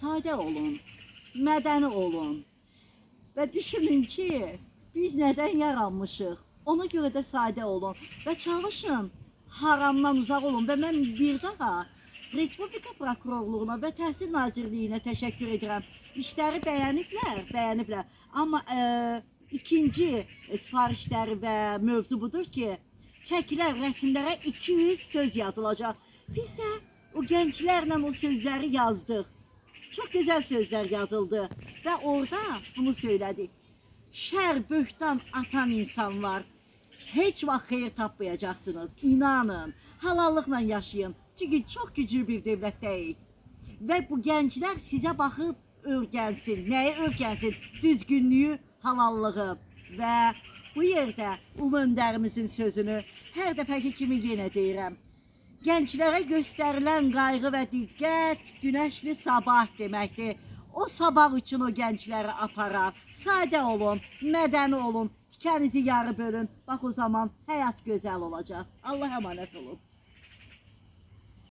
sadə olun, mədəni olun. Və düşünün ki, biz nədən yaranmışıq? Ona görə də sadə olun və çalışın haramdan uzaq olun və mən bir daha Respublika prokurorluğuna və Təhsil Nazirliyinə təşəkkür edirəm. İşləri bəyəniblər, bəyəniblər. Amma e, ikinci sifarişləri və mövzu budur ki, çəkilən rəsmlərə 200 söz yazılacaq. Biz də o gənclərlə o sözləri yazdıq. Çok güzel sözler yazıldı ve orada bunu söyledik. Şer böhtan atan insanlar hiç vaxt xeyir tapmayacaksınız. İnanın. Halallıkla yaşayın. Çünkü çok güçlü bir devletteyik. Ve bu gençler size bakıp örgensin. Neyi örgensin? Düzgünlüğü, halallığı. Ve bu yerde Ulu Önderimizin sözünü her defeki kimi yine deyirəm. Gənclərə göstərilən qayğı və diqqət günəşli sabah deməkdir. O sabah üçün o gəncləri aparar. Sadə olun, mədəni olun, tikənizi yarı bölün. Bax o zaman həyat gözəl olacaq. Allah əmanət olun.